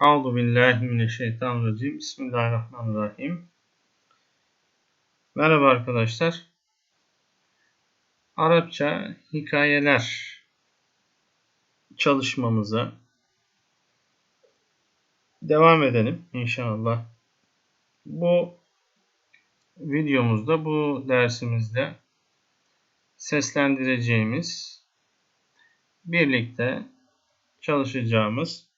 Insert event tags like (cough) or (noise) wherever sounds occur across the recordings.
Euzu billahi mineşşeytanirracim. Bismillahirrahmanirrahim. Merhaba arkadaşlar. Arapça hikayeler çalışmamıza devam edelim inşallah. Bu videomuzda, bu dersimizde seslendireceğimiz, birlikte çalışacağımız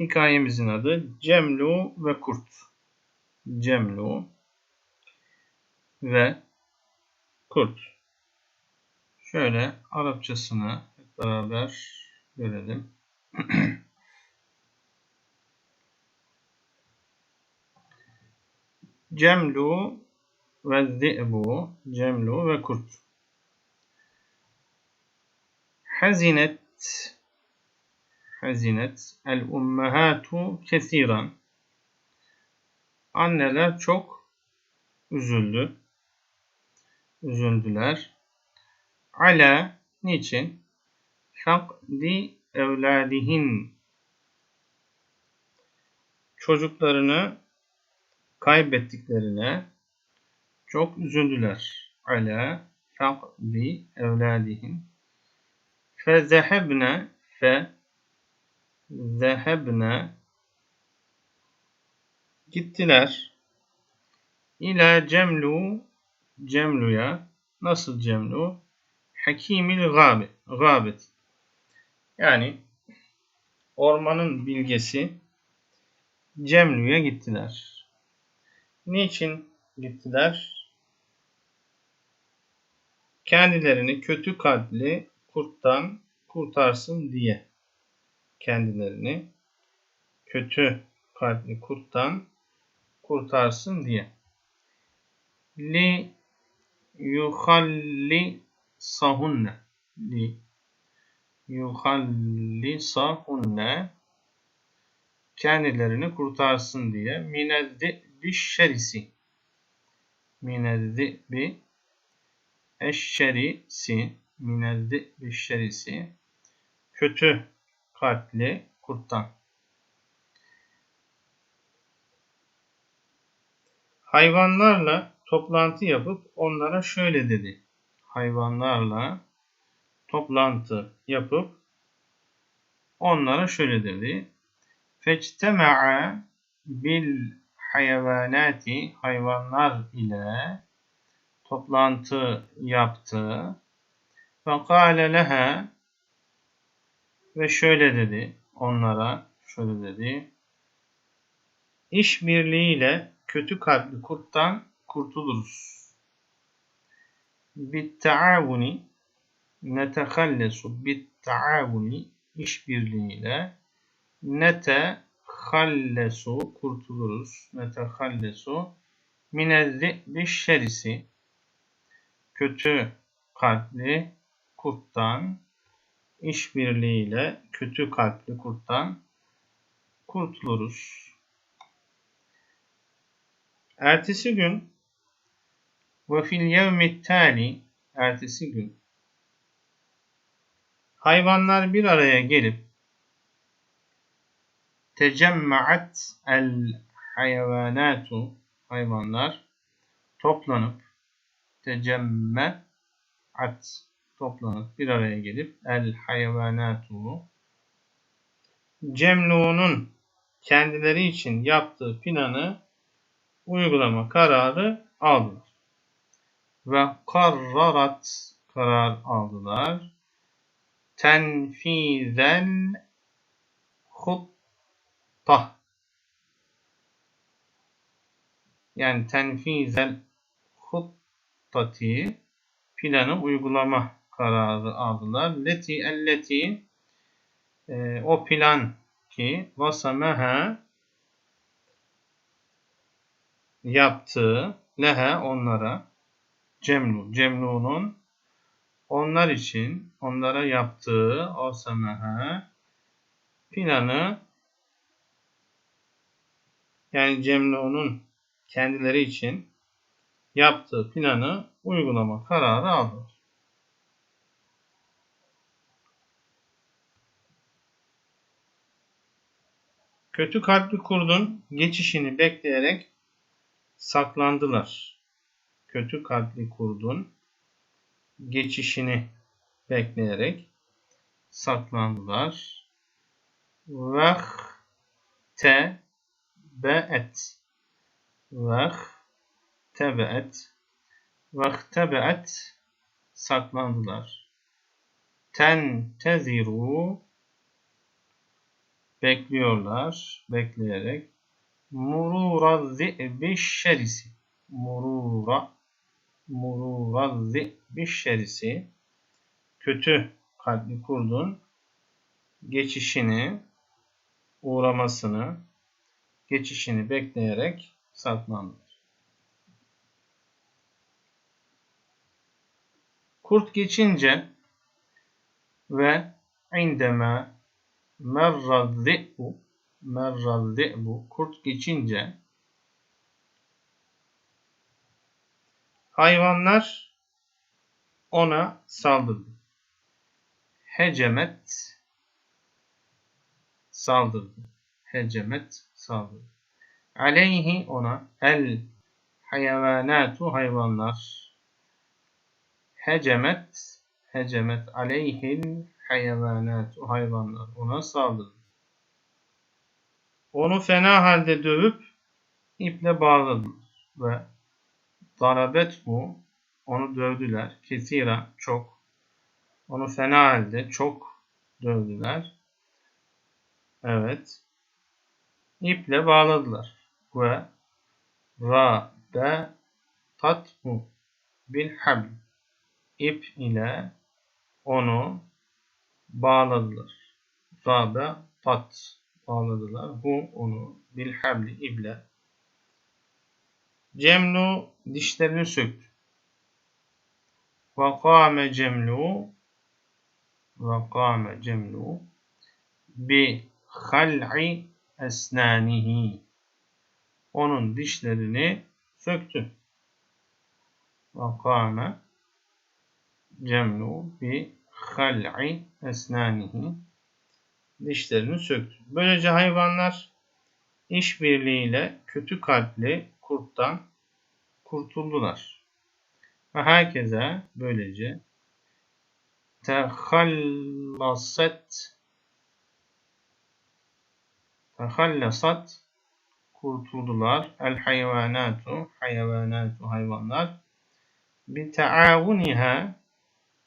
hikayemizin adı Cemlu ve Kurt. Cemlu ve Kurt. Şöyle Arapçasını hep beraber görelim. (clears throat) Cemlu ve zi'bu, cemlu ve kurt. Hazinet hazinet el ummahatu kesiran. Anneler çok üzüldü. Üzüldüler. Ala niçin? Fakdi evladihin çocuklarını kaybettiklerine çok üzüldüler. Ala fakdi evladihin fezehebne fe zehebne. Gittiler. İla cemlu cemluya. Nasıl cemlu? Hakimil gabi gabet yani ormanın bilgesi. Cemlu'ya gittiler. Niçin gittiler? Kendilerini kötü kalpli kurttan kurtarsın diye kendilerini kötü kalpli kurttan kurtarsın diye. Li yuhalli sahunne. Li yuhalli sahunne. Kendilerini kurtarsın diye. Minezdi bir şerisi. Minezdi bir eşşerisi. Minezdi bir şerisi. Kötü kalpli kurttan. Hayvanlarla toplantı yapıp onlara şöyle dedi. Hayvanlarla toplantı yapıp onlara şöyle dedi. Fectema'a bil hayvanati hayvanlar ile toplantı yaptı. Fekale leha ve şöyle dedi onlara şöyle dedi. İşbirliğiyle kötü kalpli kurttan kurtuluruz. Bittaavuni netehallesu bittaavuni işbirliğiyle netehallesu kurtuluruz. Netehallesu minezzi bir şerisi kötü kalpli kurttan işbirliğiyle kötü kalpli kurttan kurtuluruz. Ertesi gün ve fil yevmi ertesi gün hayvanlar bir araya gelip tecemmaat el hayvanatu hayvanlar toplanıp tecemmeat toplanıp bir araya gelip el hayvanatu Cemlu'nun kendileri için yaptığı planı uygulama kararı aldılar. Ve karrarat karar aldılar. Tenfizel hutta yani tenfizel huttati planı uygulama kararı aldılar. Leti elleti e, o plan ki vasameha yaptığı lehe onlara cemlu cemlunun onlar için onlara yaptığı vasameha planı yani cemlunun kendileri için yaptığı planı uygulama kararı aldılar. Kötü kalpli kurdun geçişini bekleyerek saklandılar. Kötü kalpli kurdun geçişini bekleyerek saklandılar. Veh te be'et veh tebe'et veh tebe'et saklandılar. Ten teziru bekliyorlar, bekleyerek. Murura zi'bi şerisi. Murura murura zi'bi şerisi. Kötü kalpli kurdun geçişini uğramasını geçişini bekleyerek saklandılar. Kurt geçince ve indeme merrazzi'bu merrazzi'bu kurt geçince hayvanlar ona saldırdı. Hecemet saldırdı. Hecemet saldırdı. Aleyhi ona el hayvanatu hayvanlar. Hecemet hecemet aleyhil hayvanatu hayvanlar ona saldırdı. Onu fena halde dövüp iple bağladılar ve darabet bu onu dövdüler. Kesira çok. Onu fena halde çok dövdüler. Evet. İple bağladılar. Ve ra be tatmu bil habl ip ile onu bağladılar. Rabe tat bağladılar. Hu onu bil habli ible. Cemlu dişlerini söktü. Ve kâme cemlu ve kâme cemlu bi hal'i esnanihi. Onun dişlerini söktü. Ve kâme cemlu bi hal'i esnanihi dişlerini söktü. Böylece hayvanlar işbirliğiyle kötü kalpli kurttan kurtuldular. Ve herkese böylece tehallaset tehallasat kurtuldular. El hayvanatu hayvanatu hayvanlar bi taavuniha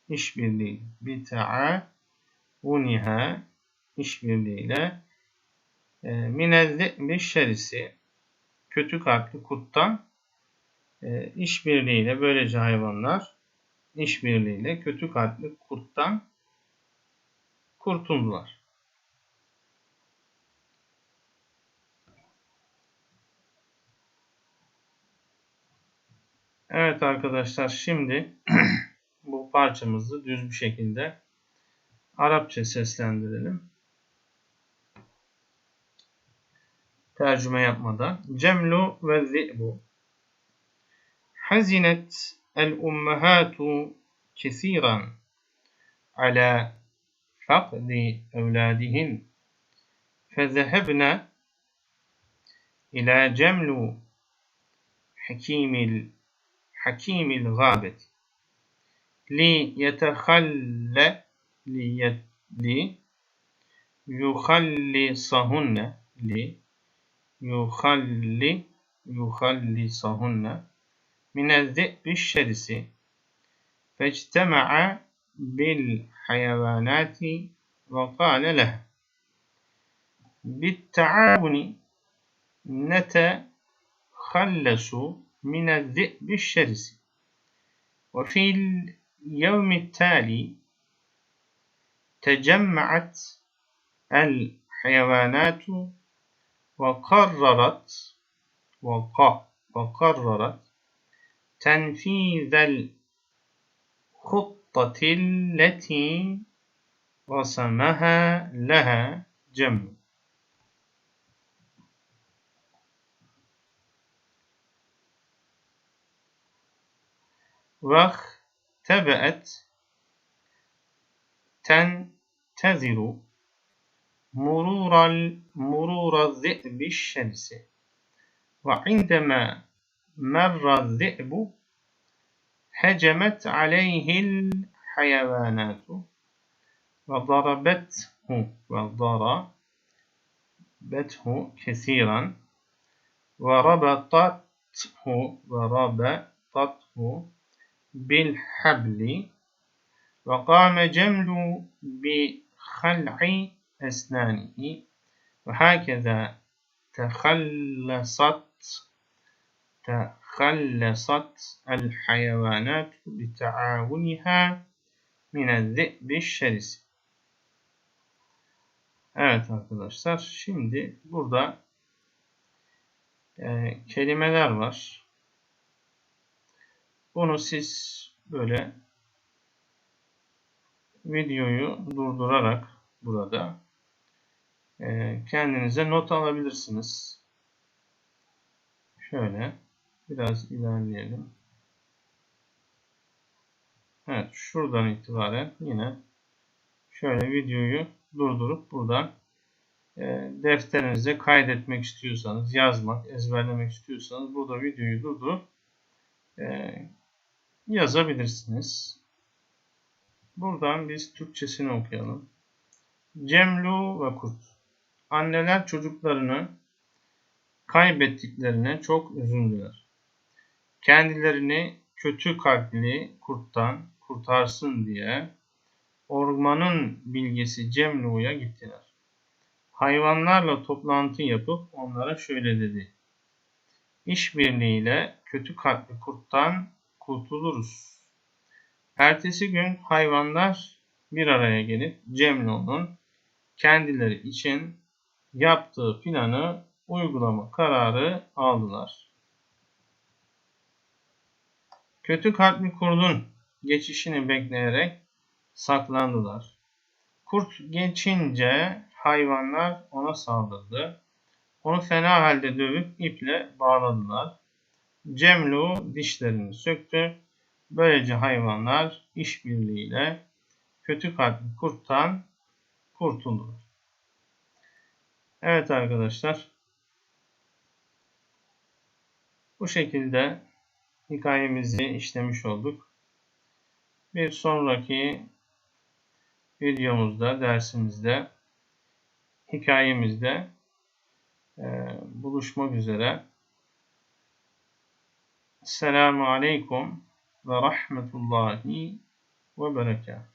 işbirliği bi taavuniha işbirliğiyle e, minezzi bir şerisi kötü kalpli kurttan e, işbirliğiyle böylece hayvanlar işbirliğiyle kötü kalpli kurttan kurtuldular. Evet arkadaşlar şimdi (clears throat) bu parçamızı düz bir şekilde Arapça seslendirelim. Tercüme yapmadan. Cemlu ve zi'bu. Hazinet el ummahatu kesiran ala fakdi evladihin. Fezehebne ila cemlu hakimil hakimil gâbet li yetehalle li, li yuhallisahunne li yuhalli yuhallisahunne minezzi'bi şerisi fectema'a bil hayvanati ve kâle leh bitta'avuni netehallasu minezzi'bi şerisi ve fil yevmi el hayvanatu وقررت وق وقررت تنفيذ الخطة التي رسمها لها جمع واختبأت تنتظر مرور مرور الذئب الشرس وعندما مر الذئب هجمت عليه الحيوانات وضربته وضربته كثيرا وربطته وربطته بالحبل. وقام جمل بخلع أسنانه وهكذا تخلصت تخلصت الحيوانات بتعاونها من الذئب الشرس Evet arkadaşlar şimdi burada e, kelimeler var. Bunu siz böyle videoyu durdurarak burada e, kendinize not alabilirsiniz. Şöyle biraz ilerleyelim. Evet şuradan itibaren yine şöyle videoyu durdurup buradan e, defterinize kaydetmek istiyorsanız, yazmak, ezberlemek istiyorsanız burada videoyu durdurup e, yazabilirsiniz. Buradan biz Türkçesini okuyalım. Cemlu ve Kurt. Anneler çocuklarını kaybettiklerine çok üzüldüler. Kendilerini kötü kalpli kurttan kurtarsın diye ormanın bilgisi Cemlu'ya gittiler. Hayvanlarla toplantı yapıp onlara şöyle dedi. İşbirliğiyle kötü kalpli kurttan kurtuluruz. Ertesi gün hayvanlar bir araya gelip Cemlu'nun kendileri için yaptığı planı uygulama kararı aldılar. Kötü kalpli kurdun geçişini bekleyerek saklandılar. Kurt geçince hayvanlar ona saldırdı. Onu fena halde dövüp iple bağladılar. Cemlu dişlerini söktü. Böylece hayvanlar işbirliğiyle kötü kalpli kurttan kurtuldular. Evet arkadaşlar. Bu şekilde hikayemizi işlemiş olduk. Bir sonraki videomuzda, dersimizde, hikayemizde e, buluşmak üzere. Selamun Aleyküm ve Rahmetullahi ve Berekatuhu.